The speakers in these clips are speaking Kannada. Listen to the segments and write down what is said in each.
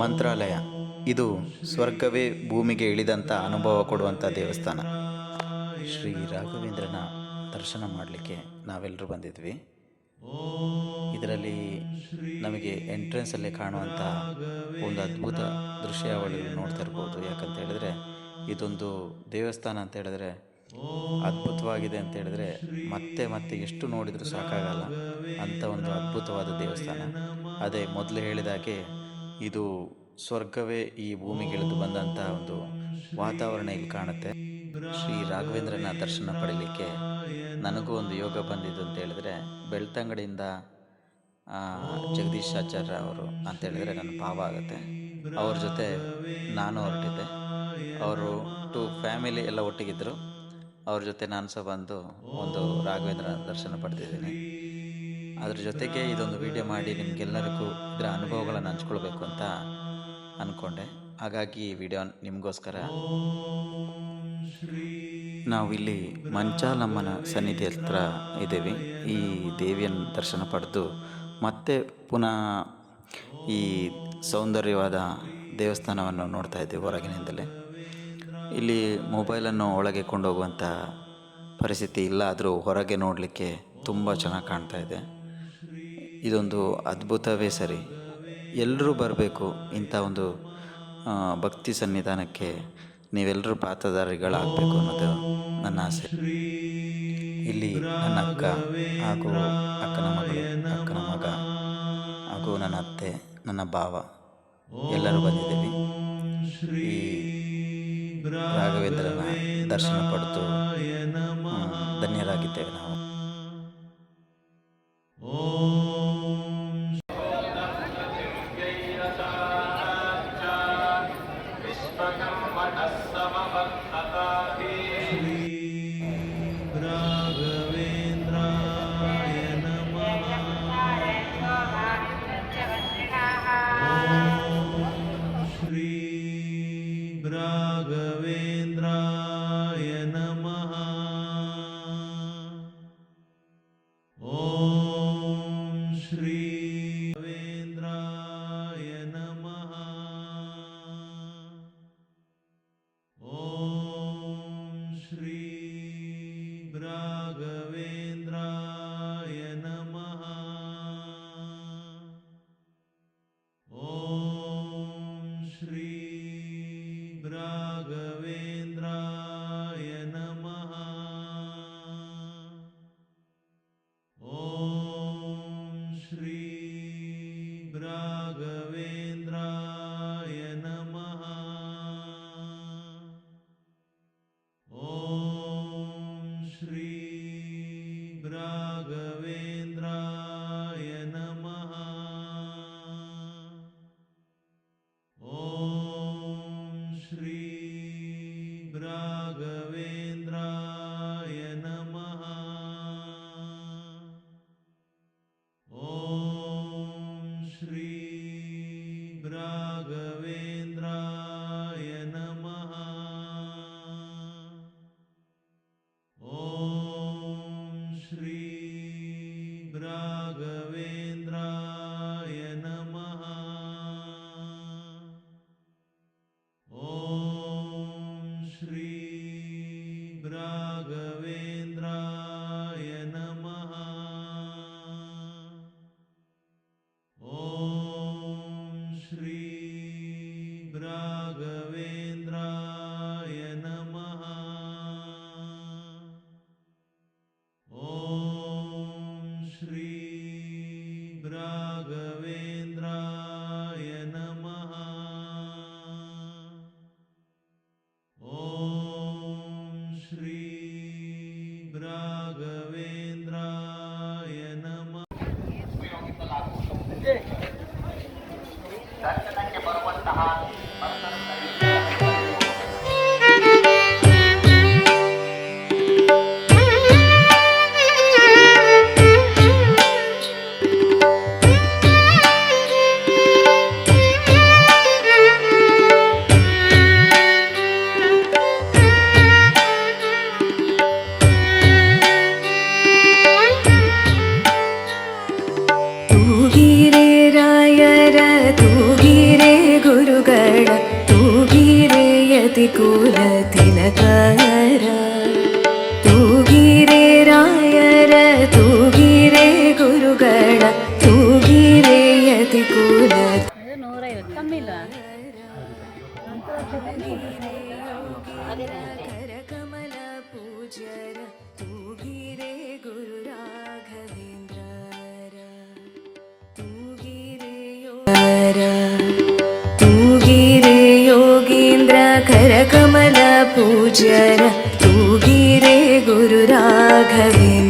ಮಂತ್ರಾಲಯ. ಇದು ಸ್ವರ್ಗವೇ ಭೂಮಿಗೆ ಇಳಿದಂಥ ಅನುಭವ ಕೊಡುವಂಥ ದೇವಸ್ಥಾನ. ಶ್ರೀ ರಾಘವೇಂದ್ರನ ದರ್ಶನ ಮಾಡಲಿಕ್ಕೆ ನಾವೆಲ್ಲರೂ ಬಂದಿದ್ವಿ. ಇದರಲ್ಲಿ ನಮಗೆ ಎಂಟ್ರೆನ್ಸಲ್ಲೇ ಕಾಣುವಂಥ ಒಂದು ಅದ್ಭುತ ದೃಶ್ಯಾವಳಿಗಳು ನೋಡ್ತಾ ಇರ್ಬೋದು. ಯಾಕಂತ ಹೇಳಿದ್ರೆ, ಇದೊಂದು ದೇವಸ್ಥಾನ ಅಂತ ಹೇಳಿದ್ರೆ ಅದ್ಭುತವಾಗಿದೆ ಅಂತ ಹೇಳಿದ್ರೆ ಮತ್ತೆ ಮತ್ತೆ ಎಷ್ಟು ನೋಡಿದರೂ ಸಾಕಾಗಲ್ಲ. ಅಂತ ಒಂದು ಅದ್ಭುತವಾದ ದೇವಸ್ಥಾನ. ಅದೇ ಮೊದಲು ಹೇಳಿದಾಗೆ ಇದು ಸ್ವರ್ಗವೇ ಈ ಭೂಮಿಗೆ ಇಳಿದು ಬಂದಂಥ ಒಂದು ವಾತಾವರಣ ಇಲ್ಲಿ ಕಾಣುತ್ತೆ. ಶ್ರೀ ರಾಘವೇಂದ್ರನ ದರ್ಶನ ಪಡೀಲಿಕ್ಕೆ ನನಗೂ ಒಂದು ಯೋಗ ಬಂದಿದ್ದು ಅಂತ ಹೇಳಿದ್ರೆ, ಬೆಳ್ತಂಗಡಿಯಿಂದ ಜಗದೀಶಾಚಾರ್ಯ ಜಗದೀಶ್ ಆಚಾರ್ಯ ಅವರು ಅಂತ ಹೇಳಿದ್ರೆ ನನ್ನ ಭಾವ ಆಗುತ್ತೆ. ಅವ್ರ ಜೊತೆ ನಾನು ಹೊರಟಿದ್ದೆ. ಅವರು ಟು ಫ್ಯಾಮಿಲಿ ಎಲ್ಲ ಒಟ್ಟಿಗಿದ್ದರು ಅವ್ರ ಜೊತೆ ನಾನು ಸಹ ಬಂದು ಒಂದು ರಾಘವೇಂದ್ರನ ದರ್ಶನ ಪಡೆದಿದ್ದೀನಿ. ಅದ್ರ ಜೊತೆಗೆ ಇದೊಂದು ವಿಡಿಯೋ ಮಾಡಿ ನಿಮಗೆಲ್ಲರಿಗೂ ಇದರ ಅನುಭವಗಳನ್ನು ಹಂಚ್ಕೊಳ್ಬೇಕು ಅಂತ ಅಂದ್ಕೊಂಡೆ ಹಾಗಾಗಿ ಈ ವಿಡಿಯೋ ನಿಮಗೋಸ್ಕರ ನಾವಿಲ್ಲಿ ಮಂಚಾಲಮ್ಮನ ಸನ್ನಿಧಿ ಹತ್ರ ಇದ್ದೀವಿ. ಈ ದೇವಿಯನ್ನು ದರ್ಶನ ಪಡೆದು ಮತ್ತೆ ಪುನಃ ಈ ಸೌಂದರ್ಯವಾದ ದೇವಸ್ಥಾನವನ್ನು ನೋಡ್ತಾ ಇದ್ದೀವಿ ಹೊರಗಿನಿಂದಲೇ. ಇಲ್ಲಿ ಮೊಬೈಲನ್ನು ಒಳಗೆ ಕೊಂಡೋಗುವಂಥ ಪರಿಸ್ಥಿತಿ ಇಲ್ಲ ಆದರೂ ಹೊರಗೆ ನೋಡಲಿಕ್ಕೆ ತುಂಬ ಚೆನ್ನಾಗಿ ಕಾಣ್ತಾ ಇದೆ. ಇದೊಂದು ಅದ್ಭುತವೇ ಸರಿ. ಎಲ್ಲರೂ ಬರಬೇಕು ಇಂಥ ಒಂದು ಭಕ್ತಿ ಸನ್ನಿಧಾನಕ್ಕೆ ನೀವೆಲ್ಲರೂ ಪಾತ್ರಧಾರಿಗಳಾಗಬೇಕು ಅನ್ನೋದು ನನ್ನ ಆಸೆ. ಇಲ್ಲಿ ನನ್ನ ಅಕ್ಕ ಹಾಗೂ ಅಕ್ಕನ ಮಗಳು, ಅಕ್ಕನ ಮಗ ಹಾಗೂ ನನ್ನ ಅತ್ತೆ, ನನ್ನ ಭಾವ ಎಲ್ಲರೂ ಬಂದಿದ್ದೀವಿ. ಈ ರಾಘವೇಂದ್ರನ ದರ್ಶನ ಪಡೆದು ಧನ್ಯರಾಗಿದ್ದೇವೆ ನಾವು. കരകമല പൂജര തൂകിരേ ഗുരുരാഘവേന്ദ്ര തൂകിരേ തൂകിരേ യോഗീന്ദ്ര കരകമല പൂജര തൂകിരേ ഗുരുരാഘവേന്ദ്ര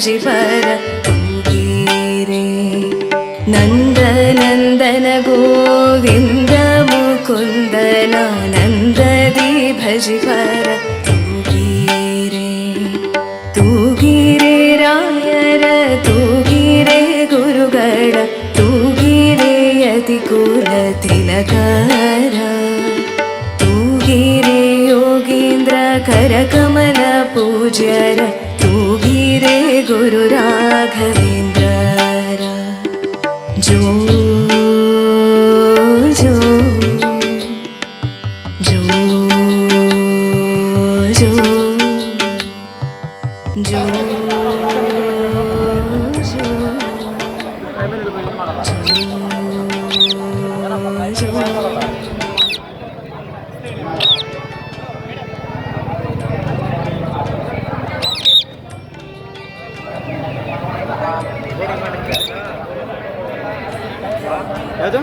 மகிழ்ச்சி பர துங்கீரே. நந்த நந்தன கோவிந்த முகுந்தனானந்த தீபஜி பர தூகீரே தூகீரே ராயர தூகீரே குருகட தூகீரே அதி குல திலகர. தூகீரே பூஜர घ রাজা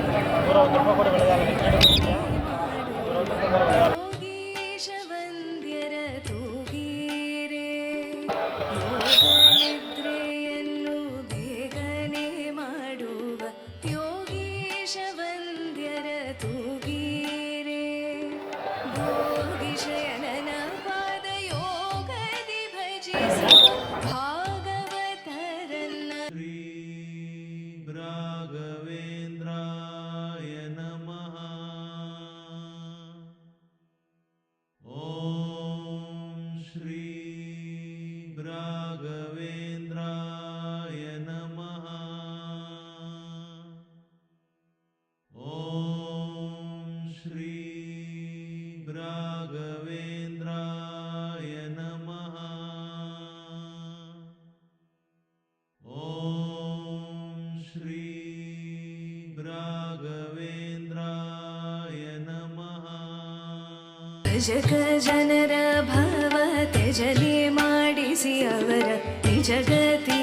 ಜಗ ಜನರ ಭವ ತ್ಯಜಲಿ ಮಾಡಿಸಿ ಅವರ ನಿಜಗತಿ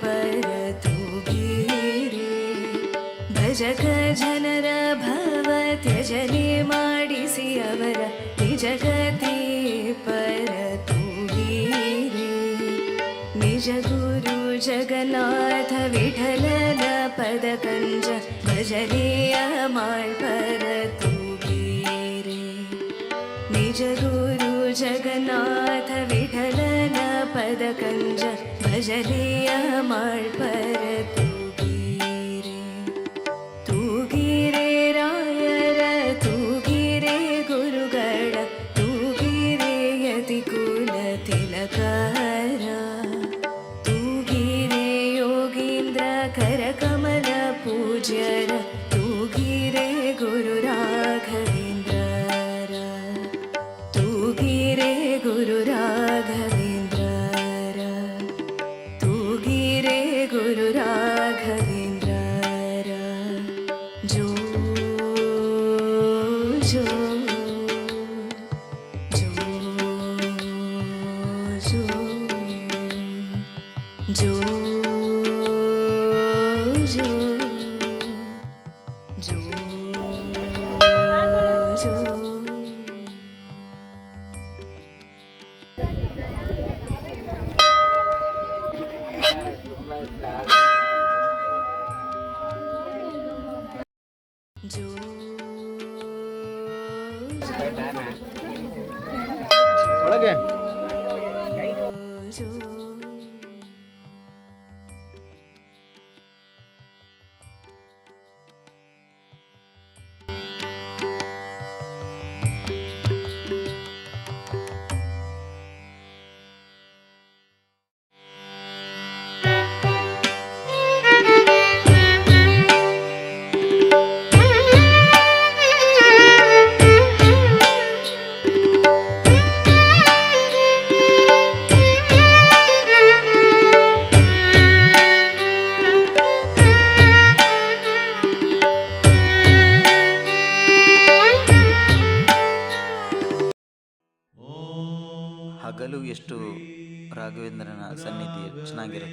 ಪರ ತೂಗೀರೆ ಭಜಕ ಜನರ ಭವ ತ್ಯಜಲಿ ಮಾಡಿಸಿ ಅವರ ನಿಜಗತಿ ಪರ ತೂಗೀರೆ ನಿಜ ಗುರು ಜಗನ್ನಾಥ ವಿಠಲನ ಪದ ಕಂಜ ಭಜನೆಯ ಮಾಳ್ಪರ பத கஞ்ச பஜலேய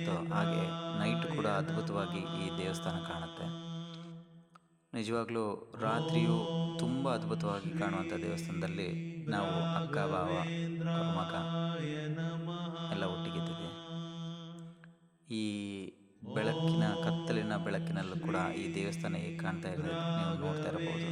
ಚೆನ್ನಾಗಿರುತ್ತೋ ಹಾಗೆ ನೈಟ್ ಕೂಡ ಅದ್ಭುತವಾಗಿ ಈ ದೇವಸ್ಥಾನ ಕಾಣುತ್ತೆ. ನಿಜವಾಗ್ಲೂ ರಾತ್ರಿಯು ತುಂಬ ಅದ್ಭುತವಾಗಿ ಕಾಣುವಂಥ ದೇವಸ್ಥಾನದಲ್ಲಿ ನಾವು ಅಕ್ಕ ಭಾವ ಮಗ ಎಲ್ಲ ಒಟ್ಟಿಗಿದ್ದೀವಿ ಈ ಬೆಳಕಿನ, ಕತ್ತಲಿನ ಬೆಳಕಿನಲ್ಲೂ ಕೂಡ ಈ ದೇವಸ್ಥಾನ ಹೇಗೆ ಕಾಣ್ತಾ ಇರೋದು ನೀವು ನೋಡ್ತಾ ಇರಬಹುದು.